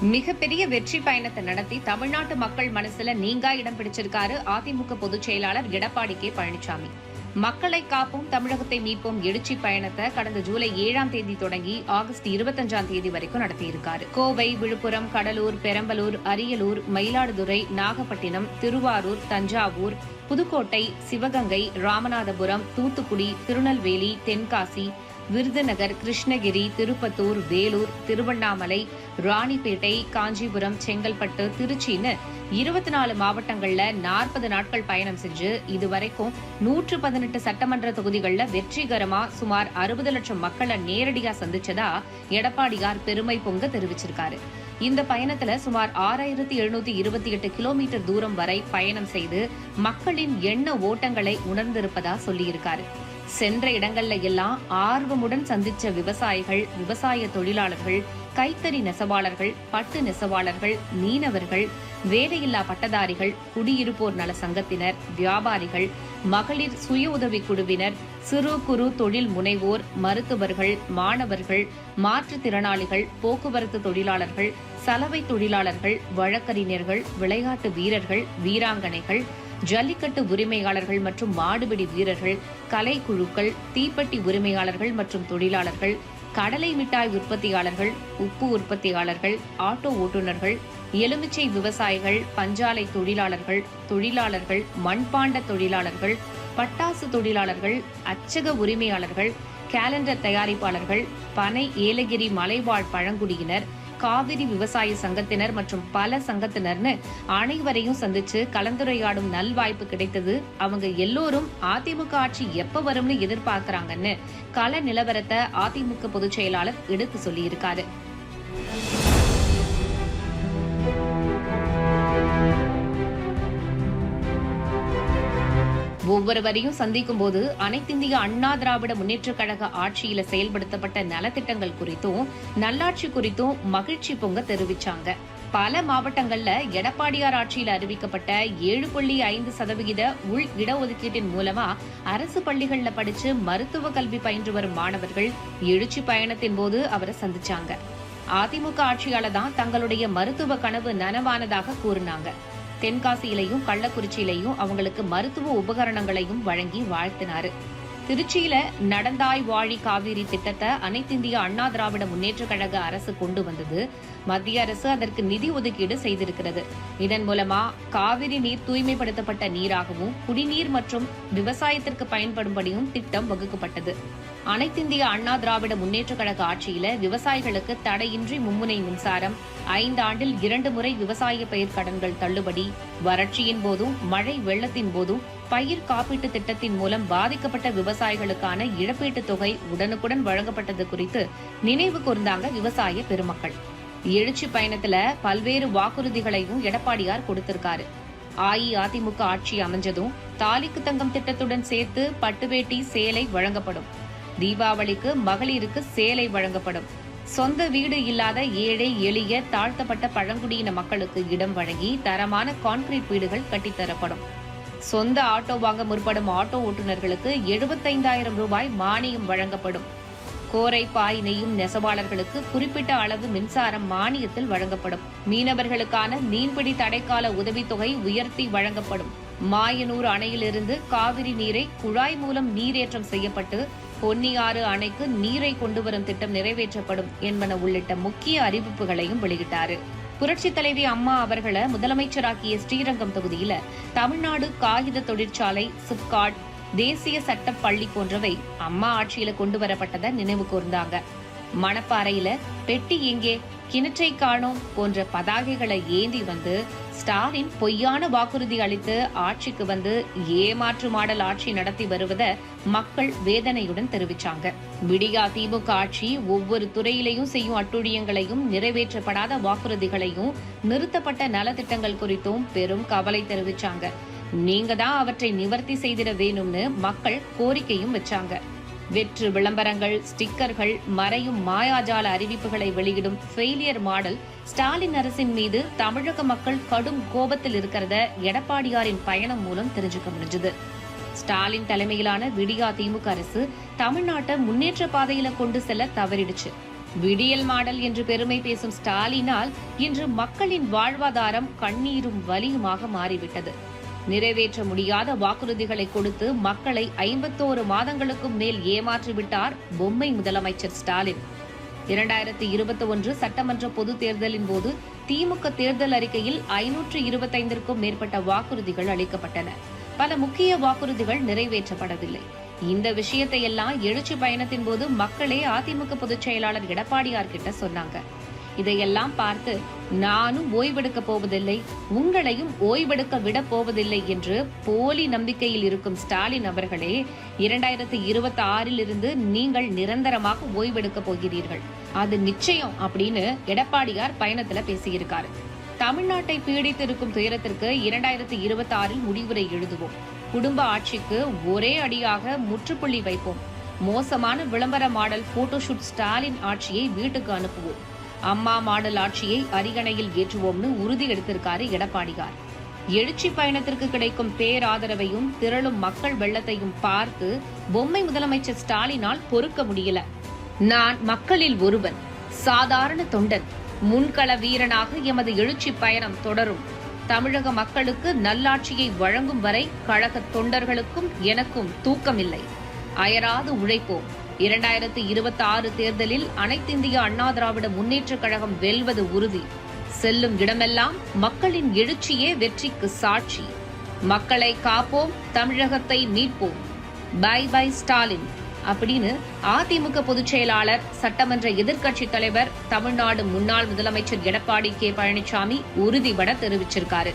மிகப்பெரிய வெற்றி பயணத்தை நடத்தி தமிழ்நாட்டு மக்கள் மனசுல நீங்கா இடம் பிடிச்சிருக்காரு அதிமுக பொதுச் செயலாளர் எடப்பாடி கே பழனிசாமி. மக்களை காப்போம் தமிழகத்தை மீட்போம் எழுச்சி பயணத்தை கடந்த ஜூலை ஏழாம் தேதி தொடங்கி ஆகஸ்ட் இருபத்தஞ்சாம் தேதி வரைக்கும் நடத்தியிருக்காரு. கோவை விழுப்புரம் கடலூர் பெரம்பலூர் அரியலூர் மயிலாடுதுறை நாகப்பட்டினம் திருவாரூர் தஞ்சாவூர் புதுக்கோட்டை சிவகங்கை ராமநாதபுரம் தூத்துக்குடி திருநெல்வேலி தென்காசி விருதுநகர் கிருஷ்ணகிரி திருப்பத்தூர் வேலூர் திருவண்ணாமலை ராணிப்பேட்டை காஞ்சிபுரம் செங்கல்பட்டு திருச்சின்னு இருபத்தி நாலு மாவட்டங்கள்ல நாற்பது நாட்கள் பயணம் செஞ்சு இதுவரைக்கும் நூற்று பதினெட்டு சட்டமன்ற தொகுதிகளில் வெற்றிகரமா சுமார் அறுபது லட்சம் மக்களை நேரடியா சந்திச்சதா எடப்பாடியார் பெருமை பொங்க தெரிவிச்சிருக்காரு. இந்த பயணத்துல சுமார் ஆறாயிரத்தி எழுநூத்தி இருபத்தி எட்டு கிலோமீட்டர் தூரம் வரை பயணம் செய்து மக்களின் எண்ண ஓட்டங்களை உணர்ந்திருப்பதா சொல்லியிருக்காரு. சென்ற இடங்கள்ல எல்லாம் ஆர்வமுடன் சந்திச்ச விவசாயிகள் விவசாய தொழிலாளர்கள் கைத்தறி நெசவாளர்கள் பட்டு நெசவாளர்கள் மீனவர்கள் வேலையில்லா பட்டதாரிகள் குடியிருப்போர் நல சங்கத்தினர் வியாபாரிகள் மகளிர் சுய உதவி குழுவினர் சிறு குறு தொழில் முனைவோர் மருத்துவர்கள் மாணவர்கள் மாற்றுத்திறனாளிகள் போக்குவரத்து தொழிலாளர்கள் சலவை தொழிலாளர்கள் வழக்கறிஞர்கள் விளையாட்டு வீரர்கள் வீராங்கனைகள் ஜல்லிக்கட்டு உரிமையாளர்கள் மற்றும் மாடுபிடி வீரர்கள் கலைக்குழுக்கள் தீப்பெட்டி உரிமையாளர்கள் மற்றும் தொழிலாளர்கள் கடலை மிட்டாய் உற்பத்தியாளர்கள் உப்பு உற்பத்தியாளர்கள் ஆட்டோ ஓட்டுநர்கள் எலுமிச்சை விவசாயிகள் பஞ்சாலை தொழிலாளர்கள் தொழிலாளர்கள் மண்பாண்ட தொழிலாளர்கள் பட்டாசு தொழிலாளர்கள் அச்சக உரிமையாளர்கள் கேலண்டர் தயாரிப்பாளர்கள் பனை ஏலகிரி மலைவாழ் பழங்குடியினர் காவிரி விவசாய சங்கத்தினர் மற்றும் பல சங்கத்தினர்னு அனைவரையும் சந்திச்சு கலந்துரையாடும் நல்வாய்ப்பு கிடைத்தது. அவங்க எல்லோரும் அதிமுக ஆட்சி எப்ப வரும்னு எதிர்பார்க்கறாங்கன்னு கள நிலவரத்தை அதிமுக பொதுச் செயலாளர் எடுத்து சொல்லியிருக்காரு. ஒவ்வொருவரையும் சந்திக்கும் போது அனைத்திந்திய அண்ணா திராவிட முன்னேற்றக் கழக ஆட்சியில செயல்படுத்தப்பட்ட நலத்திட்டங்கள் குறித்தும் நல்லாட்சி குறித்தும் மகிழ்ச்சி பொங்க தெரிவிச்சாங்க. பல மாவட்டங்கள்ல எடப்பாடியார் ஆட்சியில் அறிவிக்கப்பட்ட ஏழு புள்ளி ஐந்து சதவிகித உள் இடஒதுக்கீட்டின் மூலமா அரசு பள்ளிகள்ல படிச்சு மருத்துவ கல்வி பயின்று வரும் மாணவர்கள் எழுச்சி பயணத்தின் போது அவரை சந்திச்சாங்க. அதிமுக ஆட்சியால தான் தங்களுடைய மருத்துவ கனவு நனவானதாக கூறினாங்க. தென்காசியிலையும் கள்ளக்குறிச்சியிலையும் அவங்களுக்கு மருத்துவ உபகரணங்களையும் வழங்கி வாழ்த்தினார். திருச்சியில நடந்தாய் வாழி காவிரி திட்டத்தை அனைத்திந்திய அண்ணா திராவிட முன்னேற்ற கழக அரசு கொண்டு வந்தது. மத்திய அரசு அதற்கு நிதி ஒதுக்கீடு செய்திருக்கிறது. இதன் மூலமா காவிரி நீர் தூய்மைப்படுத்தப்பட்ட நீராகவும் குடிநீர் மற்றும் விவசாயத்திற்கு பயன்படும்படியும் திட்டம் வகுக்கப்பட்டது. அனைத்திந்திய அண்ணா திராவிட முன்னேற்ற கழக ஆட்சியில விவசாயிகளுக்கு தடையின்றி மும்முனை மின்சாரம் ஐந்து ஆண்டில் இரண்டு முறை விவசாய பயிர் கடன்கள் தள்ளுபடி வறட்சியின் போதும் மழை வெள்ளத்தின் போதும் பயிர் காப்பீட்டு திட்டத்தின் மூலம் பாதிக்கப்பட்ட விவசாயிகளுக்கான இழப்பீட்டுத் தொகை உடனுக்குடன் வழங்கப்பட்டது குறித்து நினைவு கூர்ந்தாங்க விவசாய பெருமக்கள். எழுச்சி பயணத்துல பல்வேறு வாக்குறுதிகளையும் எடப்பாடியார் கொடுத்திருக்காரு. அஇஅதிமுக ஆட்சி அமைஞ்சதும் தாலிக்கு தங்கம் திட்டத்துடன் சேர்த்து பட்டுவேட்டி சேலை வழங்கப்படும். தீபாவளிக்கு மகளிருக்கு சேலை வழங்கப்படும். சொந்த வீடு இல்லாத ஏழை எளிய தாழ்த்தப்பட்ட பழங்குடியின மக்களுக்கு இடம் வழங்கி தரமான கான்கிரீட் வீடுகள் கட்டித்தரப்படும் சொந்த ஆட்டோ வாங்க முற்படும் ஆட்டோ ஓட்டுநர்களுக்கு எழுபத்தைந்தாயிரம் ரூபாய் மானியம் வழங்கப்படும். கோரை பாய் நெய்யும் நெசவாளர்களுக்கு குறிப்பிட்ட அளவு மின்சாரம் மானியத்தில் வழங்கப்படும். மீனவர்களுக்கான மீன்பிடி தடைக்கால உதவித்தொகை உயர்த்தி வழங்கப்படும். மாயனூர் அணையிலிருந்து காவிரி நீரை குழாய் மூலம் நீரேற்றம் செய்யப்பட்டு பொன்னியாறு அணைக்கு நீரை கொண்டு வரும் திட்டம் நிறைவேற்றப்படும் என்பன உள்ளிட்ட முக்கிய அறிவிப்புகளையும் வெளியிட்டாரு. புரட்சித் தலைவி அம்மா அவர்களை முதலமைச்சராக்கிய ஸ்ரீரங்கம் தொகுதியில தமிழ்நாடு காகித தொழிற்சாலை சிப்காட் தேசிய சட்ட பள்ளி போன்றவை அம்மா ஆட்சியில கொண்டு வரப்பட்டதை நினைவு கூர்ந்தாங்க. மணப்பாறையில பெட்டி எங்கே கிணற்றை காணோம் போன்ற பதாகைகளை ஏந்தி வந்து ஸ்டாலின் பொய்யான வாக்குறுதி அளித்து ஆட்சிக்கு வந்து ஏமாற்று மாடல் ஆட்சி நடத்தி வருவத மக்கள் வேதனையுடன் தெரிவிச்சாங்க. விடியா திமுக ஆட்சி ஒவ்வொரு துறையிலையும் செய்யும் அட்டுழியங்களையும் நிறைவேற்றப்படாத வாக்குறுதிகளையும் நிறுத்தப்பட்ட நலத்திட்டங்கள் குறித்தும் பெரும் கவலை தெரிவிச்சாங்க. நீங்க தான் அவற்றை நிவர்த்தி செய்திட வேணும்னு மக்கள் கோரிக்கையும் வச்சாங்க. வெற்று விளம்பரங்கள் ஸ்டிக்கர்கள் மறையும் மாயாஜால அறிவிப்புகளை வெளியிடும் ஃபெயிலியர் மாடல் ஸ்டாலின் அரசின் மீது தமிழக மக்கள் கடும் கோபத்தில் இருக்கிறத எடப்பாடியாரின் பயணம் மூலம் தெரிஞ்சுக்க முடிஞ்சது. ஸ்டாலின் தலைமையிலான விடியா திமுக அரசு தமிழ்நாட்டை முன்னேற்ற பாதையில கொண்டு செல்ல தவறிடுச்சு. விடியல் மாடல் என்று பெருமை பேசும் ஸ்டாலினால் இன்று மக்களின் வாழ்வாதாரம் கண்ணீரும் வலியுமாக மாறிவிட்டது. நிறைவேற்ற முடியாத வாக்குறுதிகளை கொடுத்து மக்களை ஐம்பத்தோரு மாதங்களுக்கும் மேல் ஏமாற்றிவிட்டார் பொம்மை முதலமைச்சர் ஸ்டாலின். இரண்டாயிரத்தி இருபத்தி ஒன்று சட்டமன்ற பொது தேர்தலின் போது திமுக தேர்தல் அறிக்கையில் ஐநூற்று இருபத்தைந்திற்கும் மேற்பட்ட வாக்குறுதிகள் அளிக்கப்பட்டன. பல முக்கிய வாக்குறுதிகள் நிறைவேற்றப்படவில்லை. இந்த விஷயத்தை எல்லாம் எழுச்சி பயணத்தின் போது மக்களே அதிமுக பொதுச் செயலாளர் எடப்பாடியார் கிட்ட சொன்னாங்க. இதையெல்லாம் பார்த்து நானும் ஓய்வெடுக்க போவதில்லை உங்களையும் ஓய்வெடுக்க விட போவதில்லை என்று போலி நம்பிக்கையில் இருக்கும் ஸ்டாலின் அவர்களே இரண்டாயிரத்தி இருபத்தி ஆறில் இருந்து நீங்கள் நிரந்தரமாக ஓய்வெடுக்க போகிறீர்கள். அது நிச்சயம் அப்படின்னு எடப்பாடியார் பயணத்துல பேசியிருக்காரு. தமிழ்நாட்டை பீடித்திருக்கும் துயரத்திற்கு இரண்டாயிரத்தி இருபத்தி ஆறில் முடிவுரை எழுதுவோம். குடும்ப ஆட்சிக்கு ஒரே அடியாக முற்றுப்புள்ளி வைப்போம். மோசமான விளம்பர மாடல் போட்டோஷூட் ஸ்டாலின் ஆட்சியை வீட்டுக்கு அனுப்புவோம். அம்மா மாடல் ஆட்சியை அரியணையில் ஏற்றுவோம்னு உறுதி எடுத்திருக்காரு எடப்பாடியார். எழுச்சி பயணத்திற்கு கிடைக்கும் பேராதரவையும் திரளும் மக்கள் வெள்ளத்தையும் பார்த்து பொம்மை முதலமைச்சர் ஸ்டாலினால் பொறுக்க முடியல. நான் மக்களில் ஒருவன் சாதாரண தொண்டன் முன்கள வீரனாக எமது எழுச்சி பயணம் தொடரும். தமிழக மக்களுக்கு நல்லாட்சியை வழங்கும் வரை கழக தொண்டர்களுக்கும் எனக்கும் தூக்கமில்லை. அயராது உழைப்போம். இரண்டாயிரத்தி இருபத்தி ஆறு தேர்தலில் அனைத்திந்திய அண்ணா திராவிட முன்னேற்றக் கழகம் வெல்வது உறுதி. செல்லும் இடமெல்லாம் மக்களின் எழுச்சியே வெற்றிக்கு சாட்சி. மக்களை காப்போம் தமிழகத்தை மீட்போம். பை பை ஸ்டாலின் அப்படின்னு அதிமுக பொதுச் செயலாளர் சட்டமன்ற எதிர்க்கட்சித் தலைவர் தமிழ்நாடு முன்னாள் முதலமைச்சர் எடப்பாடி கே பழனிசாமி உறுதிபட தெரிவிச்சிருக்காரு.